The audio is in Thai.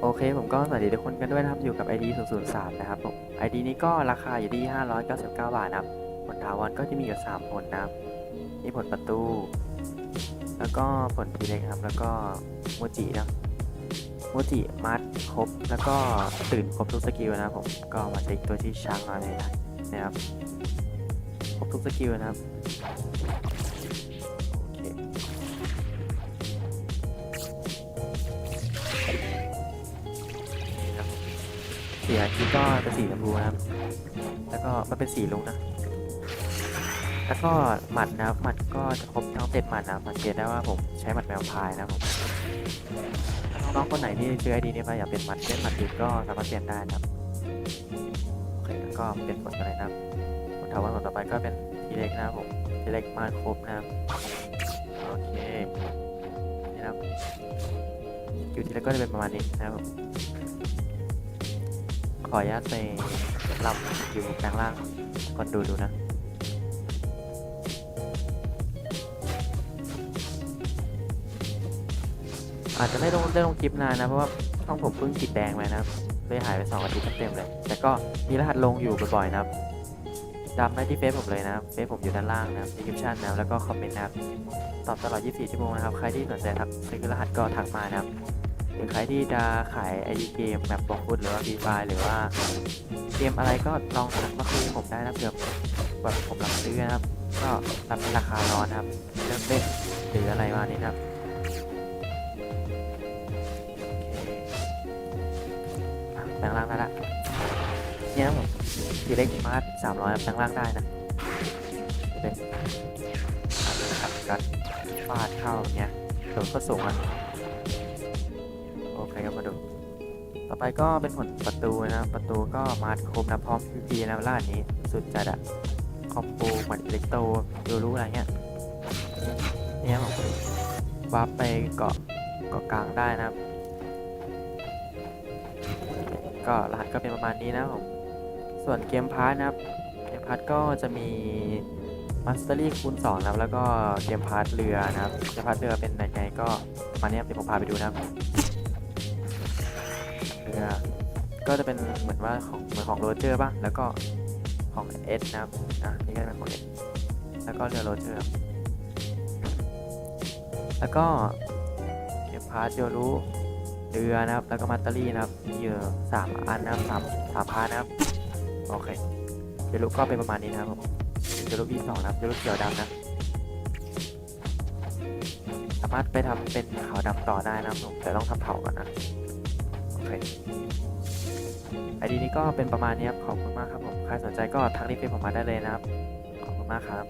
โอเคผมก็สวัสดีทุกคนกันด้วยนะครับ อยู่กับ ID 003 นะครับผม ID นี้ก็ราคาอยู่ที่ 599 บาทนะครับ ผลถาวรก็จะมีอยู่ 3 ผลนะครับ นี่ผลประตู แล้วก็ผลทีเล็กครับ แล้วก็โมจินะโมจิมัดครบ แล้วก็ตื่นครบทุกสกิลนะครับผม ก็มาเช็คตัวที่ช้างมาเลยนะครับ ครบทุกสกิลนะครับ สีอาชีก็เป็นสีชมพูนะครับ แล้วก็มันเป็นสีลุงนะ แล้วก็หมัดนะครับหมัดก็จะครบทั้งเจ็ดหมัดนะสังเกตได้ว่าผมใช้หมัดแมวพายนะครับผมน้องคนไหนที่ซื้อไอดีนี้มาอยากเป็นหมัดเล่นหมัดอื่นก็สามารถเปลี่ยนได้นะครับโอเคแล้วก็เป็นผลอะไรนะครับผลถาวรผลต่อไปก็เป็นทีเล็กนะครับผมทีเล็กมาครบนะครับโอเคนี่นะครับคิวทีเล็กก็จะเป็นประมาณนี้นะครับผม ขออนุญาตไปรับอยู่แปลงล่างคนดูดูนะอาจจะไม่ลงได้ลงคลิปนานนะ เพราะว่าช่องผมเพิ่งติดแดงไปนะครับเลยหายไปสองอาทิตย์เต็มเลย แต่ก็มีรหัสลงอยู่บ่อยๆนะครับจำได้ที่เฟซผมเลยนะครับเฟซผมอยู่ด้านล่างนะครับ description นะครับแล้วก็คอมเมนต์นะครับตอบตลอด 24 ชั่วโมงนะครับ ใครที่สนใจทักซื้อรหัสก็ทักมานะครับ รือใครที่จะขายไอดีเกมแบบบงฟุตหรือว่าฟรีไฟหรือว่าเกมอะไรก็ลองทักมาคุยกับผมได้นะเผื่อแบบผมรับซื้อนะครับ ก็รับเป็นราคาร้อนนะครับเริ่มเล่นหรืออะไรมานี้นะครับแปลงร่างได้ละเนี่ยผมทีเล็กมาร์ทสามร้อยแปลงร่างได้นะเล็กอะเลยครับกันฟาดเข้าเงี้ยโดนก็สูงอะ ไปก็เป็นผลประตูนะประตูก็มาครบนะพร้อมพีพีนะล่านนี้สุดจัดอะคอมโบเหมือนเล็กโตดูรู้อะไรเงี้ยเนี่ยผมวาร์ปไปเกาะเกาะกลางได้นะครับ ก็รหัสก็เป็นประมาณนี้นะผมส่วนเกมพาร์ทนะครับเกมพาร์ทก็จะมีมาสเตอรี่คูณ2นะครับ แล้วก็เกมพาร์ทเรือนะครับเกมพาร์ทเรือเป็นยังไงก็มาณนี้ครับเดี๋ยวผมพาไปดูนะครับ เรือก็จะเป็นเหมือนว่าของเหมือนของโรเจอร์ป่ะแล้วก็ของเอสนะครับอะนี่ก็เป็นของเอสแล้วก็เรือโรเจอร์แล้วก็เก็บพาร์ทโยรู้เรือนะครับ แล้วก็มัตเตอรี่นะครับมีอยู่สามอันนะครับสามสามพาร์ทนะครับโอเคโยรู้ก็เป็นประมาณนี้นะครับผมโยรู้ที่สองนะครับโยรู้เขียวดำนะสามารถไปทำเป็นขาวดำต่อได้นะครับผมแต่ต้องทำเผาก่อนนะ โอเคไอดีนี้ก็เป็นประมาณนี้ครับ ขอบคุณมากครับผม ใครสนใจก็ทักรีเฟซผมมาได้เลยนะครับ ขอบคุณมากครับ